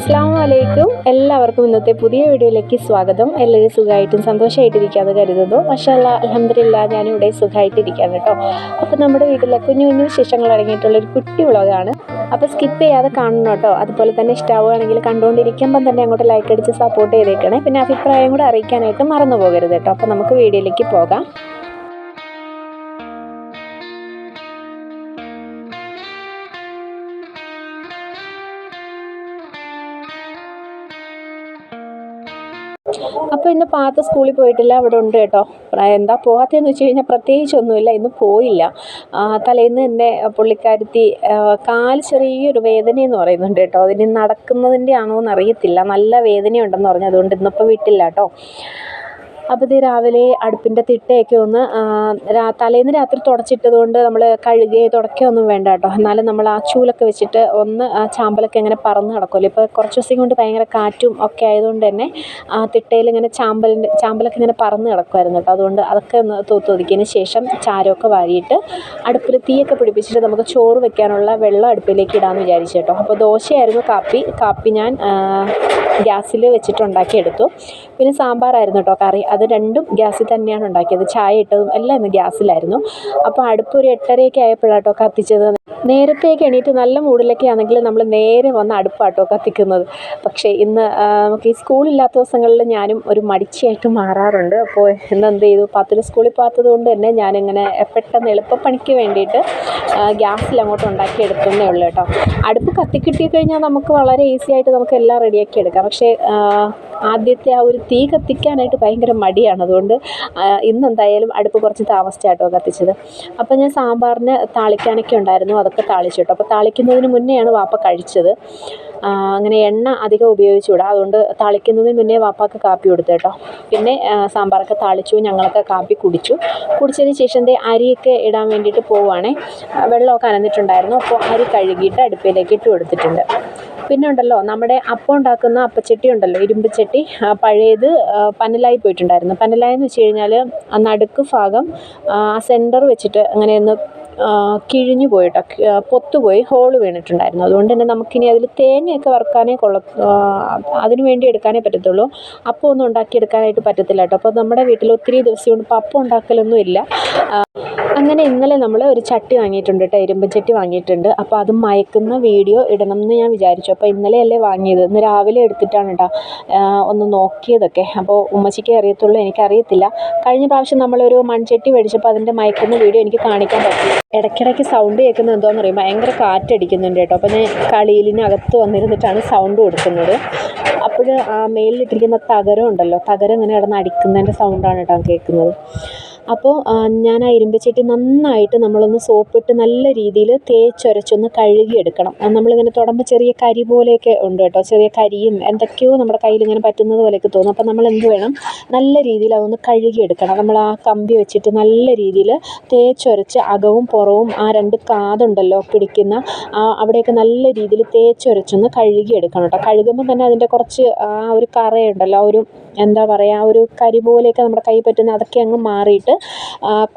അസ്സാം വലൈക്കും എല്ലാവർക്കും ഇന്നത്തെ പുതിയ വീഡിയോയിലേക്ക് സ്വാഗതം. എല്ലാവരും സുഖമായിട്ടും സന്തോഷമായിട്ടിരിക്കാന്ന് കരുതുന്നു. മഷാല്ല അലഹമില്ല ഞാനിവിടെ സുഖമായിട്ടിരിക്കുകയാണ് കേട്ടോ. അപ്പോൾ നമ്മുടെ വീട്ടിലെ കുഞ്ഞു കുഞ്ഞു വിശേഷങ്ങൾ അടങ്ങിയിട്ടുള്ള ഒരു കുട്ടി വ്ളോഗാണ്. അപ്പോൾ സ്കിപ്പ് ചെയ്യാതെ കാണണം കേട്ടോ. അതുപോലെ തന്നെ ഇഷ്ടമാവുകയാണെങ്കിൽ കണ്ടുകൊണ്ടിരിക്കുമ്പം തന്നെ അങ്ങോട്ട് ലൈക്ക് അടിച്ച് സപ്പോർട്ട് ചെയ്തേക്കണേ. പിന്നെ അഭിപ്രായം കൂടെ അറിയിക്കാനായിട്ട് മറന്നു പോകരുത് കേട്ടോ. അപ്പോൾ നമുക്ക് വീഡിയോയിലേക്ക് പോകാം. അപ്പോൾ ഇന്ന് പാത്ത സ്കൂളിൽ പോയിട്ടില്ല അവിടെ ഉണ്ട് കേട്ടോ. എന്താ പോകാത്തതെന്ന് വെച്ച് കഴിഞ്ഞാൽ പ്രത്യേകിച്ചൊന്നുമില്ല ഇന്ന് പോയില്ല. തലേന്ന് തന്നെ പുള്ളിക്കാരുത്തി കാൽ ചെറിയൊരു വേദനയെന്ന് പറയുന്നുണ്ട് കേട്ടോ. അതിന് നടക്കുന്നതിന്റെ ആണോ എന്നറിയത്തില്ല. നല്ല വേദനയുണ്ടെന്ന് പറഞ്ഞു. അതുകൊണ്ട് ഇന്നിപ്പോൾ വിട്ടില്ല കേട്ടോ. അപ്പോൾ ഇത് രാവിലെ അടുപ്പിന്റെ തിട്ടയൊക്കെ ഒന്ന് തലേന്ന് രാത്രി തുടച്ചിട്ടത് കൊണ്ട് നമ്മൾ കഴുകി തുടക്കുകയൊന്നും വേണ്ട കേട്ടോ. എന്നാലും നമ്മൾ ആ ചൂലൊക്കെ വെച്ചിട്ട് ഒന്ന് ആ ചാമ്പലൊക്കെ ഇങ്ങനെ പറന്ന് കിടക്കുമല്ലോ ഇപ്പോൾ കുറച്ച് ദിവസം കൊണ്ട് ഭയങ്കര കാറ്റും ഒക്കെ ആയതുകൊണ്ട് തന്നെ ആ തിട്ടയിൽ ഇങ്ങനെ ചാമ്പലിന്റെ ചാമ്പലൊക്കെ ഇങ്ങനെ പറന്ന് കിടക്കുമായിരുന്നു കേട്ടോ. അതുകൊണ്ട് അതൊക്കെ ഒന്ന് തൂത്തൊതുക്കിയതിന് ശേഷം ചാരമൊക്കെ വാരിയിട്ട് അടുപ്പിൽ തീയൊക്കെ പിടിപ്പിച്ചിട്ട് നമുക്ക് ചോറ് വെക്കാനുള്ള വെള്ളം അടുപ്പിലേക്ക് ഇടാമെന്ന് വിചാരിച്ചു കേട്ടോ. അപ്പോൾ ദോശയായിരുന്നു കാപ്പി. കാപ്പി ഞാൻ ഗ്യാസിൽ വെച്ചിട്ടുണ്ടാക്കിയെടുത്തു. പിന്നെ സാമ്പാറായിരുന്നു കേട്ടോ കറി. അത് രണ്ടും ഗ്യാസിൽ തന്നെയാണ് ഉണ്ടാക്കിയത്. ചായ ഇട്ടതും എല്ലാം ഇന്ന് ഗ്യാസിലായിരുന്നു. അപ്പോൾ അടുപ്പ് ഒരു എട്ടരയൊക്കെ ആയപ്പോഴാട്ടോ കത്തിച്ചത്. നേരത്തേക്ക് എണീറ്റ് നല്ല മൂടിലൊക്കെ ആണെങ്കിൽ നമ്മൾ നേരെ വന്ന് അടുപ്പാട്ടോ കത്തിക്കുന്നത്. പക്ഷേ ഇന്ന് നമുക്ക് ഈ സ്കൂളില്ലാത്ത ദിവസങ്ങളിൽ ഞാനും ഒരു മടിച്ചയായിട്ട് മാറാറുണ്ട്. അപ്പോൾ ഇന്ന് എന്ത് ചെയ്തു? പത്തിൽ സ്കൂളിൽ പോകാത്തത് കൊണ്ട് തന്നെ ഞാനിങ്ങനെ പെട്ടെന്ന് എളുപ്പപ്പണിക്ക് വേണ്ടിയിട്ട് ഗ്യാസിൽ അങ്ങോട്ട് ഉണ്ടാക്കി എടുക്കുന്നേ ഉള്ളൂ കേട്ടോ. അടുപ്പ് കത്തിക്കിട്ടി കഴിഞ്ഞാൽ നമുക്ക് വളരെ ഈസി ആയിട്ട് നമുക്ക് എല്ലാം റെഡിയാക്കി എടുക്കാം. പക്ഷേ ആദ്യത്തെ ആ ഒരു തീ കത്തിക്കാനായിട്ട് ഭയങ്കര മടിയാണ്. അതുകൊണ്ട് ഇന്ന് എന്തായാലും അടുപ്പ് കുറച്ച് താമസിച്ചാട്ടോ കത്തിച്ചത്. അപ്പോൾ ഞാൻ സാമ്പാറിന് താളിക്കാനൊക്കെ ഉണ്ടായിരുന്നു. അതൊക്കെ താളിച്ചു കേട്ടോ. അപ്പോൾ താളിക്കുന്നതിന് മുന്നെയാണ് വാപ്പ കഴിച്ചത്. അങ്ങനെ എണ്ണ അധികം ഉപയോഗിച്ചുകൂടാ. അതുകൊണ്ട് താളിക്കുന്നതിന് മുന്നേ വാപ്പാക്ക് കാപ്പി കൊടുത്തു കേട്ടോ. പിന്നെ സാമ്പാറൊക്കെ താളിച്ചു. ഞങ്ങളൊക്കെ കാപ്പി കുടിച്ചു. കുടിച്ചതിന് ശേഷം ദേ അരിയൊക്കെ ഇടാൻ വേണ്ടിയിട്ട് പോവുകയാണേ വെള്ളമൊക്കെ അനന്നിട്ടുണ്ടായിരുന്നു അപ്പോൾ അരി കഴുകിയിട്ട് അടുപ്പിലേക്ക് ഇട്ട് കൊടുത്തിട്ടുണ്ട്. പിന്നെ ഉണ്ടല്ലോ നമ്മുടെ അപ്പം ഉണ്ടാക്കുന്ന അപ്പച്ചട്ടി ഉണ്ടല്ലോ ഇരുമ്പ് ചട്ടി പഴയത് പന്നലായി പോയിട്ടുണ്ടായിരുന്നു. പന്നലായെന്ന് വെച്ച് കഴിഞ്ഞാൽ നടുക്ക് ഭാഗം ആ സെന്റർ വെച്ചിട്ട് അങ്ങനെ ഒന്ന് കിഴിഞ്ഞു പോയിട്ടോ പൊത്തുപോയി ഹോൾ വീണിട്ടുണ്ടായിരുന്നു. അതുകൊണ്ട് തന്നെ നമുക്കിനി അതിൽ തേങ്ങയൊക്കെ വറുക്കാനേ കൊള്ള അതിനു വേണ്ടി എടുക്കാനേ പറ്റത്തുള്ളൂ. അപ്പം ഒന്നും ഉണ്ടാക്കിയെടുക്കാനായിട്ട് പറ്റത്തില്ല കേട്ടോ. അപ്പോൾ നമ്മുടെ വീട്ടിൽ ഒത്തിരി ദിവസം കൊണ്ട് അപ്പം ഉണ്ടാക്കലൊന്നും ഇല്ല. അങ്ങനെ ഇന്നലെ നമ്മൾ ഒരു ചട്ടി വാങ്ങിയിട്ടുണ്ട് കേട്ടോ ഇരുമ്പ് ചട്ടി വാങ്ങിയിട്ടുണ്ട്. അപ്പോൾ അത് മയക്കുന്ന വീഡിയോ ഇടണം എന്ന് ഞാൻ വിചാരിച്ചു. അപ്പോൾ ഇന്നലെയല്ലേ വാങ്ങിയത്. ഇന്ന് രാവിലെ എടുത്തിട്ടാണ് കേട്ടോ ഒന്ന് നോക്കിയതൊക്കെ. അപ്പോൾ ഉമ്മച്ചിക്കേ അറിയത്തുള്ളൂ എനിക്കറിയത്തില്ല. കഴിഞ്ഞ പ്രാവശ്യം നമ്മളൊരു മൺചട്ടി മേടിച്ചപ്പോൾ അതിന്റെ മയക്കുന്ന വീഡിയോ എനിക്ക് കാണിക്കാൻ പറ്റി ഇടയ്ക്കിടയ്ക്ക് സൗണ്ട് കേൾക്കുന്നത് എന്തോന്ന് അറിയാം ഭയങ്കര കാറ്റടിക്കുന്നുണ്ട് കേട്ടോ. അപ്പോൾ ഞാൻ കളിയിലിനകത്ത് വന്നിരുന്നിട്ടാണ് സൗണ്ട് കൊടുക്കുന്നത്. അപ്പോൾ ആ മേലിലിട്ടിരിക്കുന്ന തകരം ഉണ്ടല്ലോ. തകരം ഇങ്ങനെ കിടന്ന് അടിക്കുന്നതിന്റെ സൗണ്ടാണ് കേട്ടോ കേൾക്കുന്നത്. അപ്പോൾ ഞാൻ ആ ഇരുമ്പ് ചട്ടി നന്നായിട്ട് നമ്മളൊന്ന് സോപ്പിട്ട് നല്ല രീതിയിൽ തേച്ചൊരച്ചൊന്ന് കഴുകിയെടുക്കണം. നമ്മളിങ്ങനെ തുടമ്പോൾ ചെറിയ കരി പോലെയൊക്കെ ഉണ്ട് കേട്ടോ. ചെറിയ കരിയും എന്തൊക്കെയോ നമ്മുടെ കയ്യിൽ ഇങ്ങനെ പറ്റുന്നത് പോലെയൊക്കെ തോന്നും. അപ്പോൾ നമ്മൾ എന്ത് വേണം? നല്ല രീതിയിൽ അതൊന്ന് കഴുകിയെടുക്കണം. നമ്മൾ ആ കമ്പി വെച്ചിട്ട് നല്ല രീതിയിൽ തേച്ചൊരച്ച് അകവും പുറവും ആ രണ്ട് കാതുണ്ടല്ലോ പിടിക്കുന്ന ആ അവിടെയൊക്കെ നല്ല രീതിയിൽ തേച്ചൊരച്ചൊന്ന് കഴുകിയെടുക്കണം കേട്ടോ. കഴുകുമ്പോൾ തന്നെ അതിന്റെ കുറച്ച് ആ ഒരു കറയുണ്ടല്ലോ. ആ ഒരു എന്താ പറയുക ആ ഒരു കരി പോലെയൊക്കെ നമ്മുടെ കൈ പറ്റുന്ന അതൊക്കെ അങ്ങ് മാറിയിട്ട്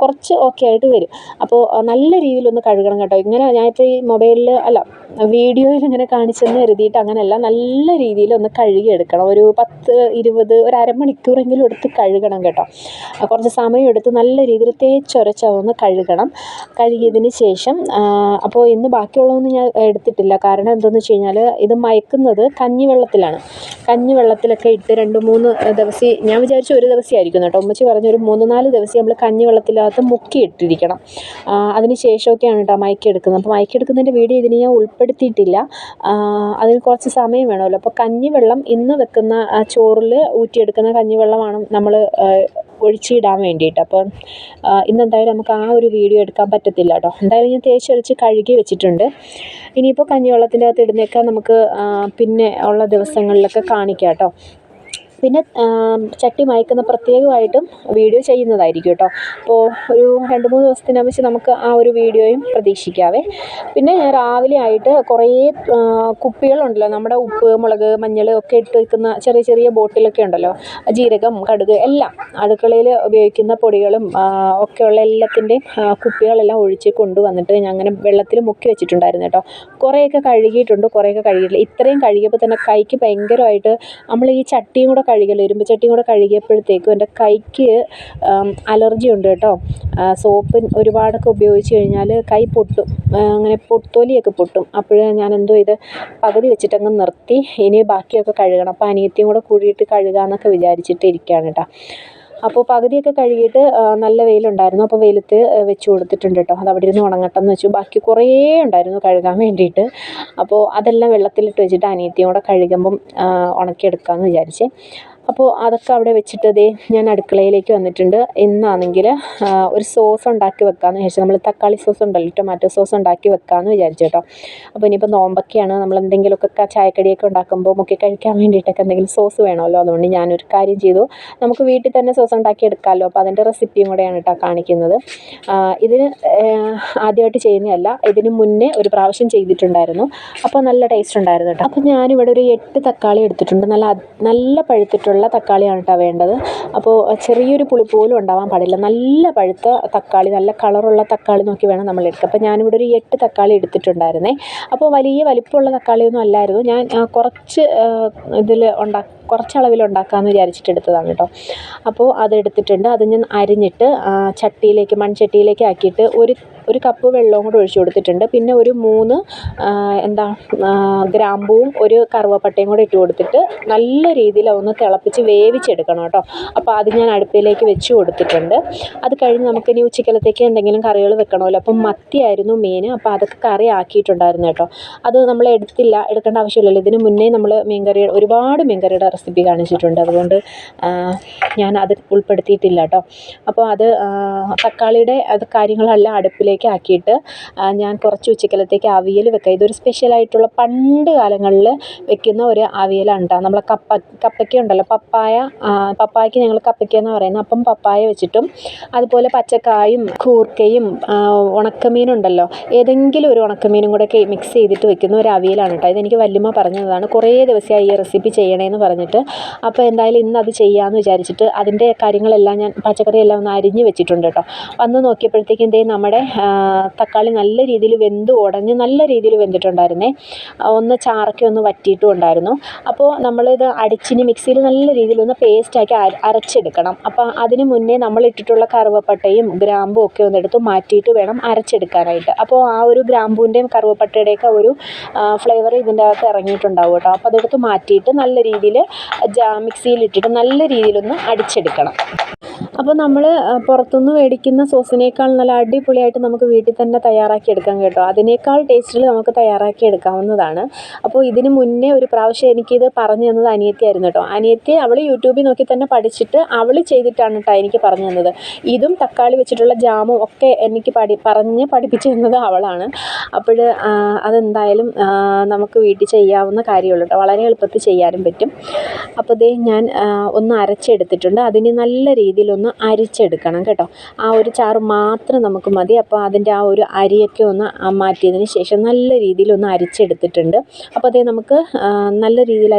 കുറച്ച് ഓക്കെ ആയിട്ട് വരും. അപ്പോൾ നല്ല രീതിയിലൊന്ന് കഴുകണം കേട്ടോ. ഇങ്ങനെ ഞാനിപ്പോൾ ഈ മൊബൈലിൽ അല്ല വീഡിയോയിൽ ഇങ്ങനെ കാണിച്ചെന്ന് കരുതിയിട്ട് അങ്ങനെയല്ല നല്ല രീതിയിൽ ഒന്ന് കഴുകിയെടുക്കണം ഒരു പത്ത് ഇരുപത് ഒരു അരമണിക്കൂറെങ്കിലും എടുത്ത് കഴുകണം കേട്ടോ. കുറച്ച് സമയം എടുത്ത് നല്ല രീതിയിൽ തേച്ചൊരച്ച് അതൊന്ന് കഴുകണം. കഴുകിയതിന് ശേഷം അപ്പോൾ ഇന്ന് ബാക്കിയുള്ളതൊന്നും ഞാൻ എടുത്തിട്ടില്ല. കാരണം എന്താണെന്ന് വെച്ച് കഴിഞ്ഞാൽ ഇത് മയക്കുന്നത് കഞ്ഞിവെള്ളത്തിലാണ്. കഞ്ഞിവെള്ളത്തിലൊക്കെ ഇട്ട് രണ്ട് മൂന്ന് ദിവസം ഞാൻ വിചാരിച്ചു ഒരു ദിവസമായിരിക്കും കേട്ടോ. ഉമ്മച്ചി പറഞ്ഞു ഒരു മൂന്ന് നാല് ദിവസം നമ്മൾ കഞ്ഞിവെള്ളത്തിനകത്ത് മുക്കി ഇട്ടിരിക്കണം ആ, അതിന് ശേഷമൊക്കെയാണ് കേട്ടോ മയക്കെടുക്കുന്നത് അപ്പോൾ മയക്കെടുക്കുന്നതിന്റെ വീഡിയോ ഇതിന് ഞാൻ ഉൾപ്പെടുത്തിയിട്ടില്ല. അതിന് കുറച്ച് സമയം വേണമല്ലോ. അപ്പോൾ കഞ്ഞിവെള്ളം ഇന്ന് വെക്കുന്ന ചോറിൽ ഊറ്റിയെടുക്കുന്ന കഞ്ഞിവെള്ളമാണ് നമ്മൾ ഒഴിച്ചിടാൻ വേണ്ടിയിട്ട്. അപ്പം ഇന്നെന്തായാലും നമുക്ക് ആ ഒരു വീഡിയോ എടുക്കാൻ പറ്റത്തില്ല കേട്ടോ എന്തായാലും ഞാൻ തേച്ചൊരച്ച് കഴുകി വെച്ചിട്ടുണ്ട്. ഇനിയിപ്പോൾ കഞ്ഞിവെള്ളത്തിന്റെ അകത്ത് ഇടുന്നതൊക്കെ നമുക്ക് പിന്നെ ഉള്ള ദിവസങ്ങളിലൊക്കെ കാണിക്കാം കേട്ടോ പിന്നെ ചട്ടി മായ്ക്കുന്ന പ്രത്യേകമായിട്ടും വീഡിയോ ചെയ്യുന്നതായിരിക്കും കേട്ടോ. അപ്പോൾ ഒരു രണ്ട് മൂന്ന് ദിവസത്തിനകം വെച്ച് നമുക്ക് ആ ഒരു വീഡിയോയും പ്രതീക്ഷിക്കാവേ. പിന്നെ രാവിലെ ആയിട്ട് കുറേ കുപ്പികളുണ്ടല്ലോ. നമ്മുടെ ഉപ്പ് മുളക് മഞ്ഞൾ ഒക്കെ ഇട്ട് വെക്കുന്ന ചെറിയ ചെറിയ ബോട്ടിലൊക്കെ ഉണ്ടല്ലോ. ജീരകം കടുക് എല്ലാം അടുക്കളയിൽ ഉപയോഗിക്കുന്ന പൊടികളും ഒക്കെയുള്ള എല്ലാത്തിന്റെയും കുപ്പികളെല്ലാം ഒഴിച്ച് കൊണ്ടുവന്നിട്ട് ഞാൻ അങ്ങനെ വെള്ളത്തിൽ മുക്കി വെച്ചിട്ടുണ്ടായിരുന്നു കേട്ടോ. കുറേയൊക്കെ കഴുകിയിട്ടുണ്ട് കുറേയൊക്കെ കഴുകിയിട്ടില്ല. ഇത്രയും കഴുകിയപ്പോൾ തന്നെ കൈക്ക് ഭയങ്കരമായിട്ട് നമ്മൾ ഈ ചട്ടിയും കൂടെ കഴുകിയല്ലോ. ഇരുമ്പ് ചട്ടിയും കൂടെ കഴുകിയപ്പോഴത്തേക്കും എന്റെ കൈക്ക് അലർജി ഉണ്ട് കേട്ടോ. സോപ്പ് ഒരുപാടൊക്കെ ഉപയോഗിച്ച് കഴിഞ്ഞാൽ കൈ പൊട്ടും. അങ്ങനെ പൊട്ടോലിയൊക്കെ പൊട്ടും. അപ്പോൾ ഞാൻ എന്തോ ഇത് പകുതി വെച്ചിട്ടങ്ങ് നിർത്തി. ഇനി ബാക്കിയൊക്കെ കഴുകണം. അപ്പോൾ അനിയത്തിയും കൂടെ കൂടിയിട്ട് കഴുകാമെന്നൊക്കെ വിചാരിച്ചിട്ട് ഇരിക്കുകയാണ് കേട്ടോ. അപ്പോൾ പകുതിയൊക്കെ കഴുകിയിട്ട് നല്ല വെയിലുണ്ടായിരുന്നു. അപ്പോൾ വെയിലത്ത് വെച്ച് കൊടുത്തിട്ടുണ്ട് കേട്ടോ അത് അവിടെ ഇരുന്ന് ഉണങ്ങട്ടെന്ന് വെച്ചു. ബാക്കി കുറേ ഉണ്ടായിരുന്നു കഴുകാൻ വേണ്ടിയിട്ട്. അപ്പോൾ അതെല്ലാം വെള്ളത്തിലിട്ട് വെച്ചിട്ട് അനിയത്തിയും കൂടെ കഴുകുമ്പം ഉണക്കിയെടുക്കാമെന്ന് വിചാരിച്ചേ. അപ്പോൾ അതൊക്കെ അവിടെ വെച്ചിട്ട് ദേ ഞാൻ അടുക്കളയിലേക്ക് വന്നിട്ടുണ്ട്. ഇന്നാണെങ്കിൽ ഒരു സോസ് ഉണ്ടാക്കി വെക്കാമെന്ന് വിചാരിച്ചു. നമ്മൾ തക്കാളി സോസ് ഉണ്ടല്ലോ ടൊമാറ്റോ സോസ് ഉണ്ടാക്കി വെക്കാമെന്ന് വിചാരിച്ചു കേട്ടോ. അപ്പോൾ ഇനിയിപ്പോൾ നോമ്പൊക്കെയാണ്. നമ്മൾ എന്തെങ്കിലുമൊക്കെ ചായക്കടിയൊക്കെ ഉണ്ടാക്കുമ്പോൾ മുക്കി കഴിക്കാൻ വേണ്ടിയിട്ടൊക്കെ എന്തെങ്കിലും സോസ് വേണമല്ലോ. അതുകൊണ്ട് ഞാനൊരു കാര്യം ചെയ്തു. നമുക്ക് വീട്ടിൽ തന്നെ സോസ് ഉണ്ടാക്കി എടുക്കാമല്ലോ. അപ്പോൾ അതിന്റെ റെസിപ്പിയും കൂടെയാണ് കേട്ടോ കാണിക്കുന്നത്. ഇതിന് ആദ്യമായിട്ട് ചെയ്യുന്നതല്ല. ഇതിന് മുന്നേ ഒരു പ്രാവശ്യം ചെയ്തിട്ടുണ്ടായിരുന്നു. അപ്പോൾ നല്ല ടേസ്റ്റ് ഉണ്ടായിരുന്നു കേട്ടോ. അപ്പോൾ ഞാനിവിടെ ഒരു എട്ട് തക്കാളി എടുത്തിട്ടുണ്ട്. നല്ല നല്ല പഴുത്തിട്ടുള്ള ഉള്ള തക്കാളിയാണ് കേട്ടോ വേണ്ടത്. അപ്പോൾ ചെറിയൊരു പുളി പോലും ഉണ്ടാവാൻ പാടില്ല. നല്ല പഴുത്ത തക്കാളി നല്ല കളറുള്ള തക്കാളി നോക്കി വേണം നമ്മൾ എടുക്കുക അപ്പോൾ ഞാനിവിടെ ഒരു എട്ട് തക്കാളി എടുത്തിട്ടുണ്ടായിരുന്നേ. അപ്പോൾ വലിയ വലിപ്പമുള്ള തക്കാളിയൊന്നും അല്ലായിരുന്നു. ഞാൻ കുറച്ച് ഇതിൽ ഉണ്ടാ കുറച്ച് ഉണ്ടാക്കാമെന്ന് വിചാരിച്ചിട്ട് എടുത്തതാണ് കേട്ടോ. അപ്പോൾ അതെടുത്തിട്ടുണ്ട്. അത് ഞാൻ അരിഞ്ഞിട്ട് ചട്ടിയിലേക്ക് മൺചട്ടിയിലേക്ക് ആക്കിയിട്ട് ഒരു ഒരു കപ്പ് വെള്ളവും കൂടെ ഒഴിച്ചു കൊടുത്തിട്ടുണ്ട്. പിന്നെ ഒരു മൂന്ന് എന്താ ഗ്രാമ്പൂവും ഒരു കറുവപ്പട്ടയും കൂടെ ഇട്ട് കൊടുത്തിട്ട് നല്ല രീതിയിൽ ഒന്ന് തിളപ്പിച്ച് വേവിച്ചെടുക്കണം കേട്ടോ. അപ്പോൾ അത് ഞാൻ അടുപ്പിലേക്ക് വെച്ച് കൊടുത്തിട്ടുണ്ട്. അത് കഴിഞ്ഞ് നമുക്ക് ഇനി ഉച്ചക്കലത്തേക്ക് എന്തെങ്കിലും കറികൾ വെക്കണമല്ലോ. അപ്പം മത്തിയായിരുന്നു മീൻ അപ്പോൾ അതൊക്കെ കറി ആക്കിയിട്ടുണ്ടായിരുന്നു കേട്ടോ. അത് നമ്മൾ എടുത്തില്ല എടുക്കേണ്ട ആവശ്യമില്ലല്ലോ. ഇതിന് മുന്നേ നമ്മൾ മീൻകറി ഒരുപാട് മീൻകറിയുടെ റെസിപ്പി കാണിച്ചിട്ടുണ്ട്. അതുകൊണ്ട് ഞാൻ അത് ഉൾപ്പെടുത്തിയിട്ടില്ല കേട്ടോ. അപ്പോൾ അത് തക്കാളിയുടെ അത് കാര്യങ്ങളെല്ലാം അടുപ്പിലേക്ക് ആക്കിയിട്ട് ഞാൻ കുറച്ച് ഉച്ചക്കലത്തേക്ക് അവിയൽ വെക്കുക. ഇതൊരു സ്പെഷ്യലായിട്ടുള്ള പണ്ട് കാലങ്ങളിൽ വെക്കുന്ന ഒരു അവിയലാണ് കേട്ടോ. നമ്മളെ കപ്പ കപ്പയ്ക്ക ഉണ്ടല്ലോ. പപ്പായ പപ്പായക്ക് ഞങ്ങൾ കപ്പയ്ക്ക എന്ന് പറയുന്നത്. അപ്പം പപ്പായ വെച്ചിട്ടും അതുപോലെ പച്ചക്കായും കൂർക്കയും ഉണക്കമീനുണ്ടല്ലോ ഏതെങ്കിലും ഒരു ഉണക്കമീനും കൂടെ മിക്സ് ചെയ്തിട്ട് വെക്കുന്ന ഒരു അവിയലാണ് കേട്ടോ. ഇതെനിക്ക് വല്യമ്മ പറഞ്ഞതാണ്. കുറേ ദിവസമായി ഈ റെസിപ്പി ചെയ്യണേന്ന് പറഞ്ഞിട്ട്. അപ്പോൾ എന്തായാലും ഇന്ന് അത് ചെയ്യാമെന്ന് വിചാരിച്ചിട്ട് അതിന്റെ കാര്യങ്ങളെല്ലാം ഞാൻ പച്ചക്കറിയെല്ലാം ഒന്ന് അരിഞ്ഞ് വെച്ചിട്ടുണ്ട് കേട്ടോ. വന്ന് നോക്കിയപ്പോഴത്തേക്കും ദേ നമ്മുടെ തക്കാളി നല്ല രീതിയിൽ വെന്ത് ഉടഞ്ഞ് നല്ല രീതിയിൽ വെന്തിട്ടുണ്ടായിരുന്നേ. ഒന്ന് ചാറൊക്കെ ഒന്ന് വറ്റിയിട്ടും ഉണ്ടായിരുന്നു. അപ്പോൾ നമ്മളിത് അടിച്ചിന് മിക്സിയിൽ നല്ല രീതിയിൽ ഒന്ന് പേസ്റ്റാക്കി അരച്ചെടുക്കണം. അപ്പോൾ അതിന് മുന്നേ നമ്മൾ ഇട്ടിട്ടുള്ള കറുവപ്പട്ടയും ഗ്രാമ്പും ഒക്കെ ഒന്ന് എടുത്ത് മാറ്റിയിട്ട് വേണം അരച്ചെടുക്കാനായിട്ട്. അപ്പോൾ ആ ഒരു ഗ്രാമ്പൂവിന്റെയും കറുവപ്പട്ടയുടെയൊക്കെ ഒരു ഫ്ലേവർ ഇതിന്റെ അകത്ത് ഇറങ്ങിയിട്ടുണ്ടാവും കേട്ടോ. അപ്പോൾ അതെടുത്ത് മാറ്റിയിട്ട് നല്ല രീതിയിൽ മിക്സിയിലിട്ടിട്ട് നല്ല രീതിയിലൊന്ന് അടിച്ചെടുക്കണം. അപ്പോൾ നമ്മൾ പുറത്തുനിന്ന് മേടിക്കുന്ന സോസിനേക്കാൾ നല്ല അടിപൊളിയായിട്ട് നമുക്ക് വീട്ടിൽ തന്നെ തയ്യാറാക്കി എടുക്കാം കേട്ടോ. അതിനേക്കാൾ ടേസ്റ്റിൽ നമുക്ക് തയ്യാറാക്കി എടുക്കാവുന്നതാണ് അപ്പോൾ ഇതിന് മുന്നേ ഒരു പ്രാവശ്യം എനിക്കിത് പറഞ്ഞു തന്നത് അനിയത്തിയായിരുന്നു കേട്ടോ. അനിയത്തി അവൾ യൂട്യൂബിൽ നോക്കി തന്നെ പഠിച്ചിട്ട് അവൾ ചെയ്തിട്ടാണ് കേട്ടോ എനിക്ക് പറഞ്ഞു തന്നത്. ഇതും തക്കാളി വെച്ചിട്ടുള്ള ജാമും ഒക്കെ എനിക്ക് പഠി പറഞ്ഞ് പഠിപ്പിച്ചു തന്നത് അവളാണ്. അപ്പോൾ അതെന്തായാലും നമുക്ക് വീട്ടിൽ ചെയ്യാവുന്ന കാര്യമുള്ളൂ കേട്ടോ വളരെ എളുപ്പത്തിൽ ചെയ്യാനും പറ്റും. അപ്പോൾ ഇതേ ഞാൻ ഒന്ന് അരച്ചെടുത്തിട്ടുണ്ട്. അതിന് നല്ല രീതിയിലൊന്ന് അരിച്ചെടുക്കണം കേട്ടോ. ആ ഒരു ചാറ് മാത്രം നമുക്ക് മതി. അപ്പോൾ അതിന്റെ ആ ഒരു അരിയൊക്കെ ഒന്ന് മാറ്റിയതിന് ശേഷം നല്ല രീതിയിൽ ഒന്ന് അരിച്ചെടുത്തിട്ടുണ്ട്. അപ്പോൾ അതേ നമുക്ക് നല്ല രീതിയിൽ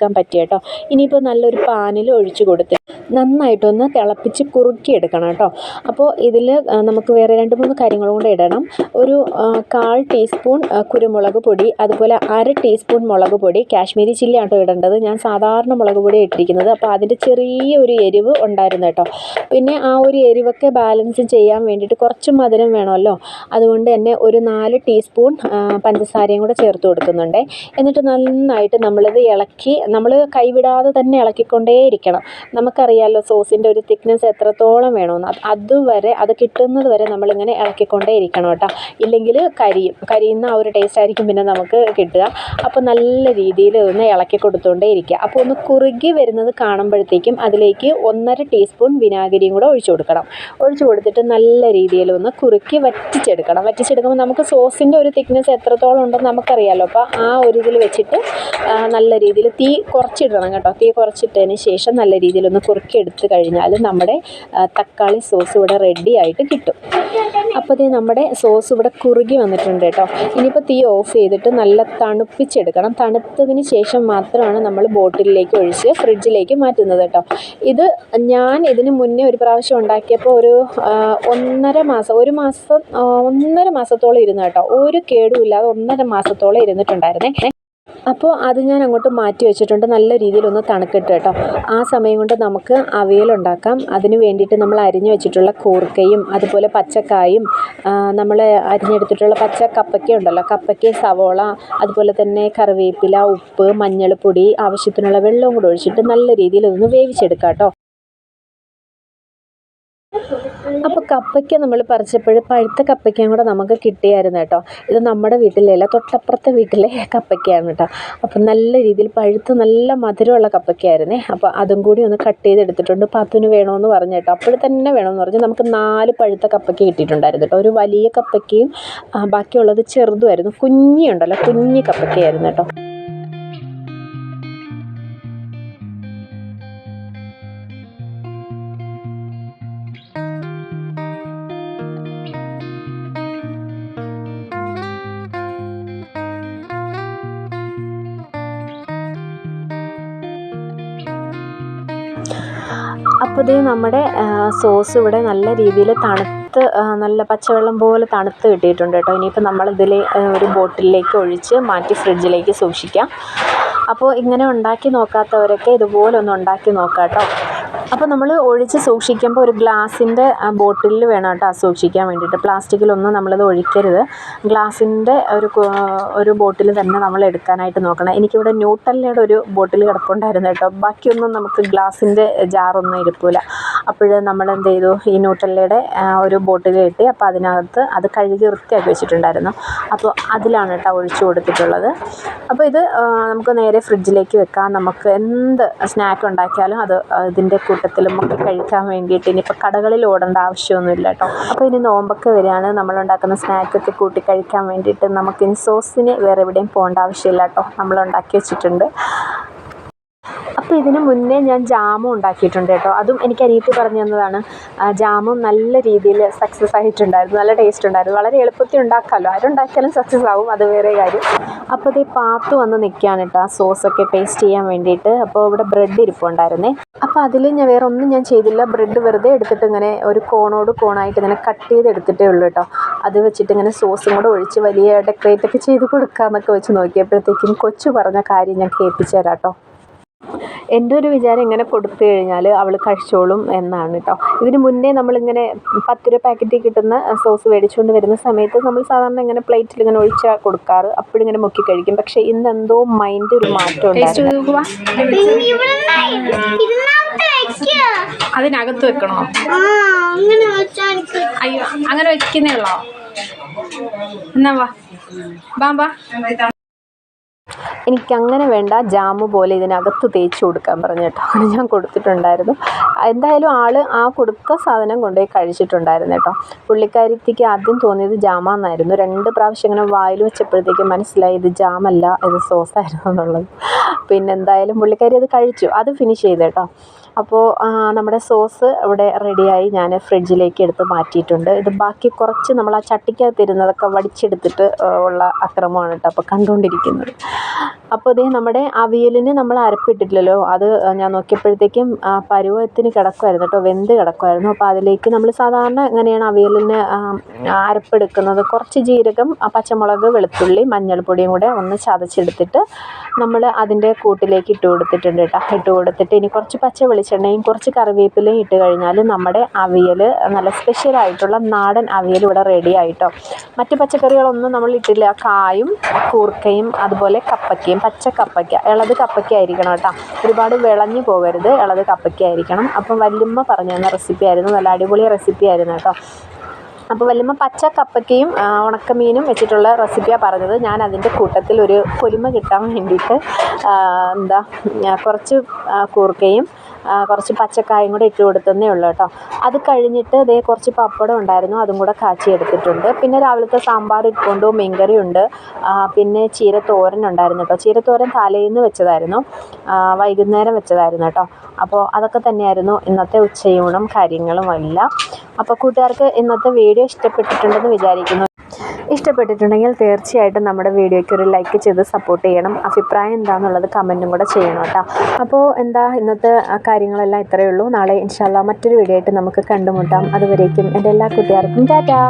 അരിച്ചെടുക്കാൻ പറ്റിയ കേട്ടോ ഇനിയിപ്പോൾ നല്ലൊരു പാനിൽ ഒഴിച്ച് കൊടുത്ത് നന്നായിട്ടൊന്ന് തിളപ്പിച്ച് കുറുക്കിയെടുക്കണം കേട്ടോ. അപ്പോൾ ഇതിൽ നമുക്ക് വേറെ രണ്ട് മൂന്ന് കാര്യങ്ങളും കൂടെ ഇടണം. ഒരു കാൽ ടീസ്പൂൺ കുരുമുളക് പൊടി അതുപോലെ അര ടീസ്പൂൺ മുളക് പൊടി കാശ്മീരി ചില്ലി ആട്ടോ ഇടേണ്ടത്. ഞാൻ സാധാരണ മുളക് പൊടി ഇട്ടിരിക്കുന്നത്. അപ്പോൾ അതിന്റെ ചെറിയ ഒരു എരിവ് ഉണ്ടായിരുന്നു കേട്ടോ. പിന്നെ ആ ഒരു എരിവൊക്കെ ബാലൻസ് ചെയ്യാൻ വേണ്ടിയിട്ട് കുറച്ച് മധുരം വേണമല്ലോ. അതുകൊണ്ട് തന്നെ ഒരു നാല് ടീസ്പൂൺ പഞ്ചസാരയും കൂടെ ചേർത്ത് കൊടുക്കുന്നുണ്ട്. എന്നിട്ട് നന്നായിട്ട് നമ്മളിത് ഇളക്കി നമ്മൾ കൈവിടാതെ തന്നെ ഇളക്കിക്കൊണ്ടേ ഇരിക്കണം. നമുക്കറിയാമല്ലോ സോസിന്റെ ഒരു തിക്നെസ് എത്രത്തോളം വേണമെന്ന് അതുവരെ അത് കിട്ടുന്നത് വരെ നമ്മളിങ്ങനെ ഇളക്കിക്കൊണ്ടേ ഇരിക്കണം കേട്ടോ. ഇല്ലെങ്കിൽ കരിയും. കരിയുന്ന ആ ഒരു ടേസ്റ്റ് ആയിരിക്കും പിന്നെ നമുക്ക് കിട്ടുക. അപ്പോൾ നല്ല രീതിയിൽ ഒന്ന് ഇളക്കി കൊടുത്തുകൊണ്ടേ ഇരിക്കുക. അപ്പോൾ ഒന്ന് കുറുകി വരുന്നത് കാണുമ്പോഴത്തേക്കും അതിലേക്ക് ഒന്നര ടീസ്പൂൺ വിനാഗിരിയും കൂടെ ഒഴിച്ചു കൊടുക്കണം. ഒഴിച്ചു കൊടുത്തിട്ട് നല്ല രീതിയിൽ ഒന്ന് കുറുക്കി വറ്റിച്ചെടുക്കണം. വറ്റിച്ചെടുക്കുമ്പോൾ നമുക്ക് സോസിന്റെ ഒരു തിക്നെസ് എത്രത്തോളം ഉണ്ടെന്ന് നമുക്കറിയാമല്ലോ അപ്പോൾ ആ ഒരു ഇതിൽ വെച്ചിട്ട് നല്ല രീതിയിൽ തീ കുറച്ചിടണം കേട്ടോ. തീ കുറച്ചിട്ടതിന് ശേഷം നല്ല രീതിയിലൊന്ന് കുറുക്കി എടുത്ത് കഴിഞ്ഞാൽ നമ്മുടെ തക്കാളി സോസ് ഇവിടെ റെഡി ആയിട്ട് കിട്ടും. അപ്പോൾ ഇത് നമ്മുടെ സോസ് ഇവിടെ കുറുകി വന്നിട്ടുണ്ട് കേട്ടോ. ഇനിയിപ്പോൾ തീ ഓഫ് ചെയ്തിട്ട് നല്ല തണുപ്പിച്ചെടുക്കണം. തണുത്തതിന് ശേഷം മാത്രമാണ് നമ്മൾ ബോട്ടിലിലേക്ക് ഒഴിച്ച് ഫ്രിഡ്ജിലേക്ക് മാറ്റുന്നത് കേട്ടോ. ഇത് ഞാൻ ഇതിന് മുന്നേ ഒരു പ്രാവശ്യം ഉണ്ടാക്കിയപ്പോൾ ഒരു ഒന്നര മാസം ഒരു മാസം ഒന്നര മാസത്തോളം ഇരുന്നു കേട്ടോ. ഒരു കേടുമില്ലാതെ ഒന്നര മാസത്തോളം ഇരുന്നിട്ടുണ്ടായിരുന്നേ. അപ്പോൾ അത് ഞാൻ അങ്ങോട്ട് മാറ്റി വെച്ചിട്ടുണ്ട്. നല്ല രീതിയിൽ ഒന്ന് തണുക്കിട്ട് കേട്ടോ ആ സമയം കൊണ്ട് നമുക്ക് അവിയലുണ്ടാക്കാം. അതിന് വേണ്ടിയിട്ട് നമ്മൾ അരിഞ്ഞു വെച്ചിട്ടുള്ള കൂർക്കയും അതുപോലെ പച്ചക്കായും നമ്മൾ അരിഞ്ഞെടുത്തിട്ടുള്ള പച്ച കപ്പയ്ക്ക ഉണ്ടല്ലോ. കപ്പയ്ക്ക സവോള അതുപോലെ തന്നെ കറിവേപ്പില ഉപ്പ് മഞ്ഞൾപ്പൊടി ആവശ്യത്തിനുള്ള വെള്ളവും കൂടെ ഒഴിച്ചിട്ട് നല്ല രീതിയിൽ ഒന്ന് വേവിച്ചെടുക്കാം കേട്ടോ അപ്പോൾ കപ്പയ്ക്ക നമ്മൾ പറിച്ചപ്പോൾ പഴുത്ത കപ്പയ്ക്കയും കൂടെ നമുക്ക് കിട്ടിയായിരുന്നു കേട്ടോ. ഇത് നമ്മുടെ വീട്ടിലല്ല തൊട്ടപ്പുറത്തെ വീട്ടിലെ കപ്പയ്ക്കയാണ് കേട്ടോ. അപ്പം നല്ല രീതിയിൽ പഴുത്ത് നല്ല മധുരമുള്ള കപ്പയ്ക്കായിരുന്നേ. അപ്പോൾ അതും കൂടി ഒന്ന് കട്ട് ചെയ്തെടുത്തിട്ടുണ്ട്. പത്തിന് വേണമെന്ന് പറഞ്ഞു കേട്ടോ. അപ്പോൾ തന്നെ വേണമെന്ന് പറഞ്ഞ്. നമുക്ക് നാല് പഴുത്ത കപ്പയ്ക്ക കിട്ടിയിട്ടുണ്ടായിരുന്നു കേട്ടോ. ഒരു വലിയ കപ്പയ്ക്കയും ബാക്കിയുള്ളത് ചെറുതുമായിരുന്നു. കുഞ്ഞി ഉണ്ടല്ലോ കുഞ്ഞി കപ്പയ്ക്കയായിരുന്നു കേട്ടോ. അപ്പോൾ ഇത് നമ്മുടെ സോസ് ഇവിടെ നല്ല രീതിയിൽ തണുത്ത് നല്ല പച്ചവെള്ളം പോലെ തണുത്ത് കിട്ടിയിട്ടുണ്ട് കേട്ടോ. ഇനിയിപ്പോൾ നമ്മളിതിൽ ഒരു ബോട്ടിലേക്ക് ഒഴിച്ച് മാറ്റി ഫ്രിഡ്ജിലേക്ക് സൂക്ഷിക്കാം. അപ്പോൾ ഇങ്ങനെ ഉണ്ടാക്കി നോക്കാത്തവരൊക്കെ ഇതുപോലെ ഒന്ന് ഉണ്ടാക്കി നോക്കാം കേട്ടോ അപ്പോൾ നമ്മൾ ഒഴിച്ച് സൂക്ഷിക്കുമ്പോൾ ഒരു ഗ്ലാസിന്റെ ബോട്ടിലിൽ വേണം കേട്ടോ സൂക്ഷിക്കാൻ വേണ്ടിയിട്ട്. പ്ലാസ്റ്റിക്കിലൊന്നും നമ്മളത് ഒഴിക്കരുത്. ഗ്ലാസിന്റെ ഒരു ഒരു ബോട്ടിൽ തന്നെ നമ്മൾ എടുക്കാനായിട്ട് നോക്കണം. എനിക്കിവിടെ ന്യൂട്ടല്ലയുടെ ഒരു ബോട്ടിൽ കിടപ്പുണ്ടായിരുന്നു കേട്ടോ. ബാക്കിയൊന്നും നമുക്ക് ഗ്ലാസിന്റെ ജാറൊന്നും ഇരിപ്പില്ല അപ്പോൾ നമ്മൾ എന്ത് ചെയ്തു ഈ ന്യൂട്രല്ലയുടെ ഒരു ബോട്ടിൽ കിട്ടി അപ്പോൾ അതിനകത്ത് അത് കഴുകി വൃത്തിയാക്കി വെച്ചിട്ടുണ്ടായിരുന്നു. അപ്പോൾ അതിലാണ് കേട്ടോ ഒഴിച്ചു കൊടുത്തിട്ടുള്ളത്. അപ്പോൾ ഇത് നമുക്ക് നേരെ ഫ്രിഡ്ജിലേക്ക് വെക്കാം. നമുക്ക് എന്ത് സ്നാക്ക് ഉണ്ടാക്കിയാലും അത് ഇതിന്റെ കൂട്ടത്തിൽ നമുക്ക് കഴിക്കാൻ വേണ്ടിയിട്ട് ഇനിയിപ്പോൾ കടകളിൽ ഓടേണ്ട ആവശ്യമൊന്നുമില്ല കേട്ടോ അപ്പോൾ ഇനി നോമ്പൊക്കെ വരികയാണ്. നമ്മളുണ്ടാക്കുന്ന സ്നാക്കൊക്കെ കൂട്ടി കഴിക്കാൻ വേണ്ടിയിട്ട് നമുക്ക് നമുക്കിനി സോസിന് വേറെ എവിടെയും പോകേണ്ട ആവശ്യമില്ല കേട്ടോ നമ്മൾ ഉണ്ടാക്കി വെച്ചിട്ടുണ്ട്. അപ്പോൾ ഇതിന് മുന്നേ ഞാൻ ജാമും ഉണ്ടാക്കിയിട്ടുണ്ട് കേട്ടോ. അതും എനിക്ക് അനിയത്തി പറഞ്ഞു തന്നതാണ്. ജാമും നല്ല രീതിയിൽ സക്സസ് ആയിട്ടുണ്ടായിരുന്നു. നല്ല ടേസ്റ്റ് ഉണ്ടായിരുന്നു. വളരെ എളുപ്പത്തിൽ ഉണ്ടാക്കാമല്ലോ. ആരുണ്ടാക്കിയാലും സക്സസ് ആവും. അത് വേറെ കാര്യം. അപ്പോൾ ഇത് പാത്ത് വന്ന് നിൽക്കുകയാണ് കേട്ടോ ആ സോസൊക്കെ ടേസ്റ്റ് ചെയ്യാൻ വേണ്ടിയിട്ട്. അപ്പോൾ ഇവിടെ ബ്രെഡ് ഇരിപ്പുണ്ടായിരുന്നേ അപ്പോൾ അതിൽ ഞാൻ വേറെ ഒന്നും ഞാൻ ചെയ്തില്ല. ബ്രെഡ് വെറുതെ എടുത്തിട്ട് ഇങ്ങനെ ഒരു കോണോട് കോണായിട്ട് ഇങ്ങനെ കട്ട് ചെയ്ത് എടുത്തിട്ടേ ഉള്ളൂ കേട്ടോ. അത് വെച്ചിട്ട് ഇങ്ങനെ സോസും കൂടെ ഒഴിച്ച് വലിയ ഡെക്കറേറ്റ് ഒക്കെ ചെയ്ത് കൊടുക്കാമെന്നൊക്കെ വെച്ച് നോക്കിയപ്പോഴത്തേക്കും കൊച്ചു പറഞ്ഞ കാര്യം ഞാൻ കേൾപ്പിച്ചു തരാം കേട്ടോ. എന്റെ ഒരു വിചാരം ഇങ്ങനെ കൊടുത്തു കഴിഞ്ഞാൽ അവൾ കഴിച്ചോളും എന്നാണ് കേട്ടോ. ഇതിന് മുന്നേ നമ്മളിങ്ങനെ പത്ത് രൂപ പാക്കറ്റിൽ കിട്ടുന്ന സോസ് മേടിച്ചുകൊണ്ട് വരുന്ന സമയത്ത് നമ്മൾ സാധാരണ ഇങ്ങനെ പ്ലേറ്റിൽ ഇങ്ങനെ ഒഴിച്ചാൽ കൊടുക്കാറ്. അപ്പോഴിങ്ങനെ മുക്കി കഴിക്കും. പക്ഷേ ഇന്ന് എന്തോ മൈൻഡ് ഒരു മാറ്റം അതിനകത്ത് വെക്കണോ? അയ്യോ അങ്ങനെ വെക്കുന്നേ ഉള്ളോ? എന്നാ വാ. ബാ. എനിക്കങ്ങനെ വേണ്ട ജാമ് പോലെ ഇതിനകത്ത് തേച്ച് കൊടുക്കാൻ പറഞ്ഞു കേട്ടോ. അങ്ങനെ ഞാൻ കൊടുത്തിട്ടുണ്ടായിരുന്നു. എന്തായാലും ആൾ ആ കൊടുത്ത സാധനം കൊണ്ടുപോയി കഴിച്ചിട്ടുണ്ടായിരുന്നു കേട്ടോ. പുള്ളിക്കാരിത്തിക്ക് ആദ്യം തോന്നിയത് ജാമാന്നായിരുന്നു. രണ്ട് പ്രാവശ്യം ഇങ്ങനെ വായിൽ വെച്ചപ്പോഴത്തേക്കും മനസ്സിലായി ഇത് ജാമല്ല ഇത് സോസായിരുന്നു എന്നുള്ളത്. പിന്നെ എന്തായാലും പുള്ളിക്കാരി അത് കഴിച്ചു. അത് ഫിനിഷ് ചെയ്ത് കേട്ടോ. അപ്പോൾ നമ്മുടെ സോസ് ഇവിടെ റെഡിയായി. ഞാൻ ഫ്രിഡ്ജിലേക്ക് എടുത്ത് മാറ്റിയിട്ടുണ്ട്. ഇത് ബാക്കി കുറച്ച് നമ്മൾ ആ ചട്ടിക്കകത്തിരുന്നതൊക്കെ വടിച്ചെടുത്തിട്ട് ഉള്ള അക്രമമാണ് കേട്ടോ അപ്പോൾ കണ്ടുകൊണ്ടിരിക്കുന്നത് അപ്പോൾ ഇതേ നമ്മുടെ അവിയലിന് നമ്മൾ അരപ്പിട്ടിട്ടില്ലല്ലോ. അത് ഞാൻ നോക്കിയപ്പോഴത്തേക്കും പരുവത്തിന് കിടക്കുമായിരുന്നു കേട്ടോ വെന്ത് കിടക്കുമായിരുന്നു അപ്പോൾ അതിലേക്ക് നമ്മൾ സാധാരണ എങ്ങനെയാണ് അവിയലിന് അരപ്പെടുക്കുന്നത്? കുറച്ച് ജീരകം പച്ചമുളക് വെളുത്തുള്ളി മഞ്ഞൾപ്പൊടിയും കൂടെ ഒന്ന് ചതച്ചെടുത്തിട്ട് നമ്മൾ അതിന്റെ കൂട്ടിലേക്ക് ഇട്ട് കൊടുത്തിട്ടുണ്ട് കേട്ടോ ഇട്ട് കൊടുത്തിട്ട് ഇനി കുറച്ച് പച്ച വെളിച്ചെണ്ണയും കുറച്ച് കറിവേപ്പിലയും ഇട്ട് കഴിഞ്ഞാൽ നമ്മുടെ അവിയൽ നല്ല സ്പെഷ്യലായിട്ടുള്ള നാടൻ അവിയൽ ഇവിടെ റെഡി ആയിട്ടോ. മറ്റ് പച്ചക്കറികളൊന്നും നമ്മൾ ഇട്ടില്ല. കായും കൂർക്കയും അതുപോലെ കപ്പയ്ക്കയും പച്ച കപ്പയ്ക്ക ഇളത് കപ്പയ്ക്ക ആയിരിക്കണം കേട്ടോ. ഒരുപാട് വിളഞ്ഞു പോകരുത്. ഇളത് കപ്പയ്ക്ക ആയിരിക്കണം. അപ്പം വല്യമ്മ പറഞ്ഞു തന്ന റെസിപ്പി ആയിരുന്നു. നല്ല അടിപൊളി റെസിപ്പി ആയിരുന്നു കേട്ടോ. അപ്പോൾ വല്യമ്മ പച്ച കപ്പയ്ക്കയും ഉണക്കമീനും വെച്ചിട്ടുള്ള റെസിപ്പിയാണ് പറഞ്ഞത്. ഞാൻ അതിന്റെ കൂട്ടത്തിൽ ഒരു പൊലിമ കിട്ടാൻ വേണ്ടിയിട്ട് എന്താ കുറച്ച് കൂർക്കയും കുറച്ച് പച്ചക്കായും കൂടെ ഇട്ട് കൊടുത്തതേ ഉള്ളൂ കേട്ടോ. അത് കഴിഞ്ഞിട്ട് ദേ കുറച്ച് പപ്പടം ഉണ്ടായിരുന്നു അതും കൂടെ കാച്ചി എടുത്തിട്ടുണ്ട്. പിന്നെ രാവിലത്തെ സാമ്പാർ ഇട്ടുകൊണ്ട് മീൻകറി ഉണ്ട്. പിന്നെ ചീരത്തോരൻ ഉണ്ടായിരുന്നു കേട്ടോ. ചീരത്തോരൻ തലേന്ന് വെച്ചതായിരുന്നു വൈകുന്നേരം വെച്ചതായിരുന്നു കേട്ടോ. അപ്പോൾ അതൊക്കെ തന്നെയായിരുന്നു ഇന്നത്തെ ഉച്ചയൂണും കാര്യങ്ങളും എല്ലാം. അപ്പോൾ കൂട്ടുകാർക്ക് ഇന്നത്തെ വീഡിയോ ഇഷ്ടപ്പെട്ടിട്ടുണ്ടെന്ന് വിചാരിക്കുന്നു. ഇഷ്ടപ്പെട്ടിട്ടുണ്ടെങ്കിൽ തീർച്ചയായിട്ടും നമ്മുടെ വീഡിയോയ്ക്ക് ഒരു ലൈക്ക് ചെയ്ത് സപ്പോർട്ട് ചെയ്യണം. അഭിപ്രായം എന്താണെന്നുള്ളത് കമന്റും കൂടെ ചെയ്യണം കേട്ടോ. അപ്പോൾ എന്താ ഇന്നത്തെ കാര്യങ്ങളെല്ലാം ഇത്രയേ ഉള്ളൂ. നാളെ ഇൻഷാല്ല മറ്റൊരു വീഡിയോ ആയിട്ട് നമുക്ക് കണ്ടുമുട്ടാം. അതുവരേക്കും എന്റെ എല്ലാ കൂട്ടുകാർക്കും. ടാറ്റാ!